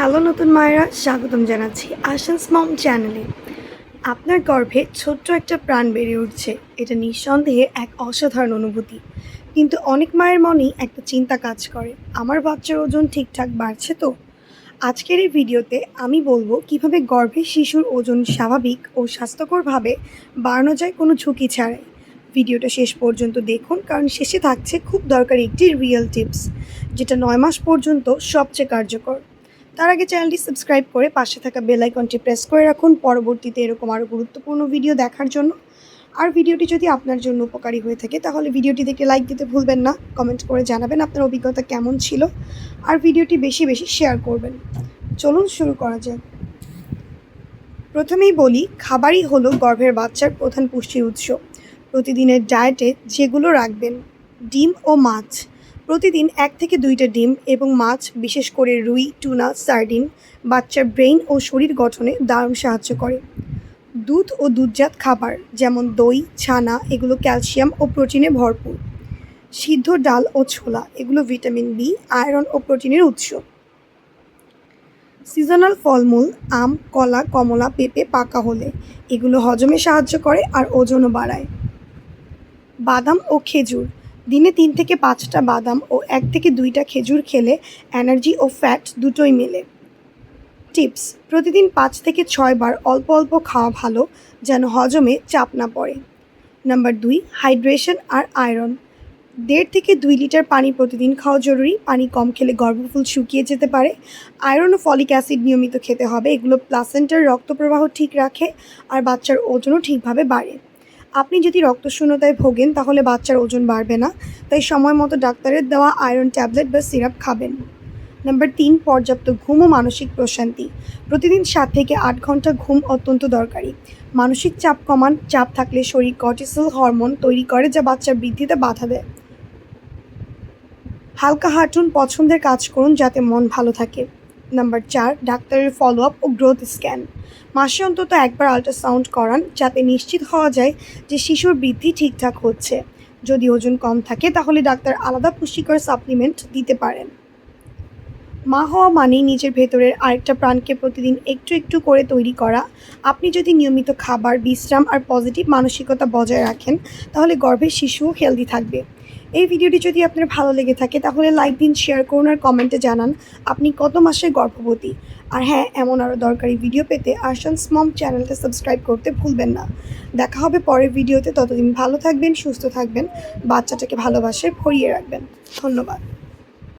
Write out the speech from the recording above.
Hello নতুন মায়েরা, স্বাগতম জানাচ্ছি আশান্স মম চ্যানেলে। আপনার গর্ভে ছোট্ট একটা প্রাণ বেড়ে উঠছে, এটা নিঃসন্দেহে এক অসাধারণ অনুভূতি। কিন্তু অনেক মায়ের মনেই একটা চিন্তা কাজ করে, আমার বাচ্চার ওজন ঠিকঠাক বাড়ছে তো? আজকের এই ভিডিওতে আমি বলব কীভাবে গর্ভে শিশুর ওজন স্বাভাবিক ও স্বাস্থ্যকরভাবে বাড়ানো যায় কোনো ঝুঁকি ছাড়াই। ভিডিওটা শেষ পর্যন্ত দেখুন, কারণ শেষে থাকছে খুব দরকারি একটি রিয়েল টিপস যেটা নয় মাস পর্যন্ত সবচেয়ে কার্যকর। তার আগে চ্যানেলটি সাবস্ক্রাইব করে পাশে থাকা বেল আইকনটি প্রেস করে রাখুন। পরবর্তীতে এরকম আরও গুরুত্বপূর্ণ ভিডিও দেখার জন্য। আর ভিডিওটি যদি আপনার জন্য উপকারী হয়ে থাকে, তাহলে ভিডিওটি দেখে লাইক দিতে ভুলবেন না। কমেন্ট করে জানাবেন আপনার অভিজ্ঞতা কেমন ছিল। আর ভিডিওটি বেশি বেশি শেয়ার করবেন। চলুন শুরু করা যাক। প্রথমেই বলি, খাবারই হলো গর্ভের বাচ্চার প্রধান পুষ্টির উৎস। প্রতিদিনের ডায়েটে যেগুলো রাখবেন, ডিম ও মাছ। প্রতিদিন এক থেকে দুইটা ডিম এবং মাছ, বিশেষ করে রুই, টুনা, সার্ডিন বাচ্চার ব্রেইন ও শরীর গঠনে দারুণ সাহায্য করে। দুধ ও দুধজাত খাবার যেমন দই, ছানা, এগুলো ক্যালসিয়াম ও প্রোটিনে ভরপুর। সিদ্ধ ডাল ও ছোলা, এগুলো ভিটামিন বি, আয়রন ও প্রোটিনের উৎস। সিজনাল ফলমূল, আম, কলা, কমলা, পেঁপে পাকা হলে এগুলো হজমে সাহায্য করে আর ওজনও বাড়ায়। বাদাম ও খেজুর দিনে তিন থেকে পাঁচটা বাদাম ও এক থেকে দুইটা খেজুর খেলে এনার্জি ও ফ্যাট দুটোই মেলে। টিপস, প্রতিদিন পাঁচ থেকে ছয় বার অল্প অল্প খাওয়া ভালো যেন হজমে চাপ না পড়ে। নাম্বার দুই, হাইড্রেশন আর আয়রন। দেড় থেকে দুই লিটার পানি প্রতিদিন খাওয়া জরুরি। পানি কম খেলে গর্ভফুল শুকিয়ে যেতে পারে। আয়রন ও ফলিক অ্যাসিড নিয়মিত খেতে হবে। এগুলো প্লাসেন্টার রক্ত প্রবাহ ঠিক রাখে আর বাচ্চার ওজনও ঠিকভাবে বাড়ে। আপনি যদি রক্তশূন্যতায় ভোগেন, তাহলে বাচ্চার ওজন বাড়বে না। তাই সময় মতো ডাক্তারের দেওয়া আয়রন ট্যাবলেট বা সিরাপ খাবেন। নাম্বার তিন, পর্যাপ্ত ঘুম ও মানসিক প্রশান্তি। প্রতিদিন সাত থেকে আট ঘণ্টা ঘুম অত্যন্ত দরকারি। মানসিক চাপ কমান, চাপ থাকলে শরীর কর্টিসল হরমোন তৈরি করে যা বাচ্চার বৃদ্ধিতে বাধা দেয়। হালকা হাঁটুন, পছন্দের কাজ করুন যাতে মন ভালো থাকে। নাম্বার চার, ডাক্তারের ফলো আপ ও গ্রোথ স্ক্যান মাসে অন্তত একবার আল্ট্রাসাউন্ড করান, যাতে নিশ্চিত হওয়া যায় যে শিশুর বৃদ্ধি ঠিকঠাক হচ্ছে। যদি ওজন কম থাকে, তাহলে ডাক্তার আলাদা পুষ্টিকর সাপ্লিমেন্ট দিতে পারেন। মা হওয়া মানেই নিজের ভেতরের আরেকটা প্রাণকে প্রতিদিন একটু একটু করে তৈরি করা। আপনি যদি নিয়মিত খাবার, বিশ্রাম আর পজিটিভ মানসিকতা বজায় রাখেন, তাহলে গর্ভের শিশুও হেলদি থাকবে। এই ভিডিওটি যদি আপনার ভালো লেগে থাকে, তাহলে লাইক দিন শেয়ার করুন আর কমেন্টে জানান আপনি কত মাসে গর্ভবতী। আর হ্যাঁ এমন আরও দরকারি ভিডিও পেতে আরশানস মম চ্যানেলটা সাবস্ক্রাইব করতে ভুলবেন না। দেখা হবে পরের ভিডিওতে ততদিন ভালো থাকবেন, সুস্থ থাকবেন, বাচ্চাটাকে ভালোবাসে, ভরিয়ে রাখবেন। ধন্যবাদ।